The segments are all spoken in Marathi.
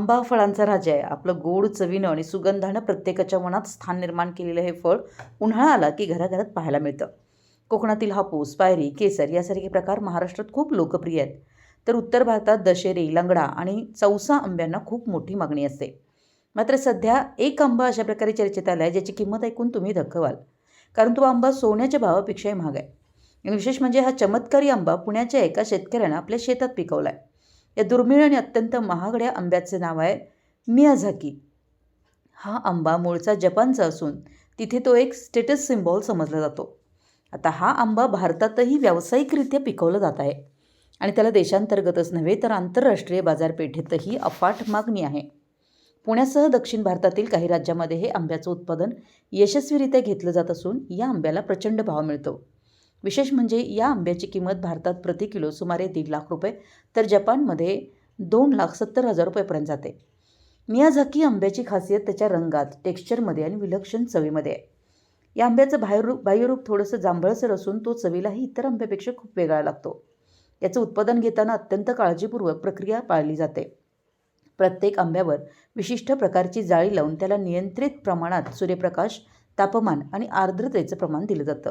आंबा फळांचा राजा आहे. आपलं गोड चवीनं आणि सुगंधानं प्रत्येकाच्या मनात स्थान निर्माण केलेलं हे फळ उन्हाळा आला की घराघरात पाहायला मिळतं. कोकणातील हापूस पायरी केसर यासारखे प्रकार महाराष्ट्रात खूप लोकप्रिय आहेत. तर उत्तर भारतात दशेरी लंगडा आणि चौसा आंब्यांना खूप मोठी मागणी असते. मात्र सध्या एक आंबा अशा प्रकारे चर्चेत आला आहे ज्याची किंमत ऐकून तुम्ही धक्क व्हाल कारण तो आंबा सोन्याच्या भावापेक्षाही महाग आहे. विशेष म्हणजे हा चमत्कारी आंबा पुण्याच्या एका शेतकऱ्यानं आपल्या शेतात पिकवला आहे या दुर्मिळ आणि अत्यंत महागड्या आंब्याचे नाव आहे मियाझाकी. हा आंबा मूळचा जपानचा असून तिथे तो एक स्टेटस सिम्बॉल समजला जातो. आता हा आंबा भारतातही व्यावसायिकरित्या पिकवला जात आहे. आणि त्याला देशांतर्गतच नव्हे तर आंतरराष्ट्रीय बाजारपेठेतही अफाट मागणी आहे. पुण्यासह दक्षिण भारतातील काही राज्यामध्ये हे आंब्याचं उत्पादन यशस्वीरित्या घेतलं जात असून या आंब्याला प्रचंड भाव मिळतो. विशेष म्हणजे या आंब्याची किंमत भारतात प्रति किलो सुमारे दीड लाख रुपये तर जपानमध्ये दोन लाख सत्तर हजार रुपयेपर्यंत जाते. मियाझाकी आंब्याची खासियत त्याच्या रंगात टेक्स्चरमध्ये आणि विलक्षण चवीमध्ये आहे. या आंब्याचं बाह्यरूप बाह्यरूप थोडंसं जांभळसर असून तो चवीलाही इतर आंब्यापेक्षा खूप वेगळा लागतो. याचं उत्पादन घेताना अत्यंत काळजीपूर्वक प्रक्रिया पाळली जाते. प्रत्येक आंब्यावर विशिष्ट प्रकारची जाळी लावून त्याला नियंत्रित प्रमाणात सूर्यप्रकाश तापमान आणि आर्द्रतेचं प्रमाण दिलं जातं.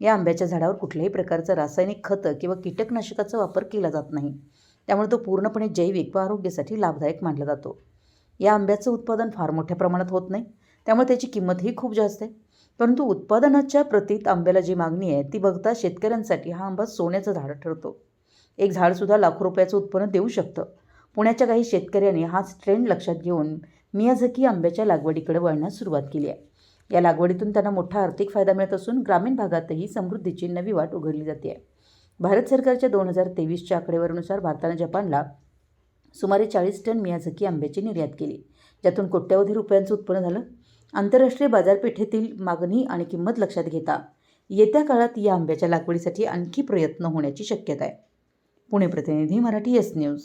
या आंब्याच्या झाडावर कुठल्याही प्रकारचं रासायनिक खतं किंवा कीटकनाशकाचा वापर केला जात नाही. त्यामुळे तो पूर्णपणे जैविक व आरोग्यासाठी लाभदायक मानला जातो. या आंब्याचं उत्पादन फार मोठ्या प्रमाणात होत नाही. त्यामुळे त्याची किंमतही खूप जास्त आहे. परंतु उत्पादनाच्या प्रतीत आंब्याला जी मागणी आहे ती बघता शेतकऱ्यांसाठी हा आंबा सोन्याचं झाड ठरतो. एक झाडसुद्धा लाखो रुपयाचं उत्पन्न देऊ शकतं. पुण्याच्या काही शेतकऱ्यांनी हाच ट्रेंड लक्षात घेऊन मियाझकी आंब्याच्या लागवडीकडे वळण्यास सुरुवात केली आहे. या लागवडीतून त्यांना मोठा आर्थिक फायदा मिळत असून ग्रामीण भागातही समृद्धीची नवी वाट उघडली जाते. आहे भारत सरकारच्या दोन हजार तेवीसच्या आकडेवारीनुसार भारतानं जपानला सुमारे चाळीस टन मियाझकी आंब्याची निर्यात केली ज्यातून कोट्यवधी रुपयांचं उत्पन्न झालं. आंतरराष्ट्रीय बाजारपेठेतील मागणी आणि किंमत लक्षात घेता येत्या काळात या आंब्याच्या लागवडीसाठी आणखी प्रयत्न होण्याची शक्यता आहे. पुणे प्रतिनिधी मराठी एस न्यूज.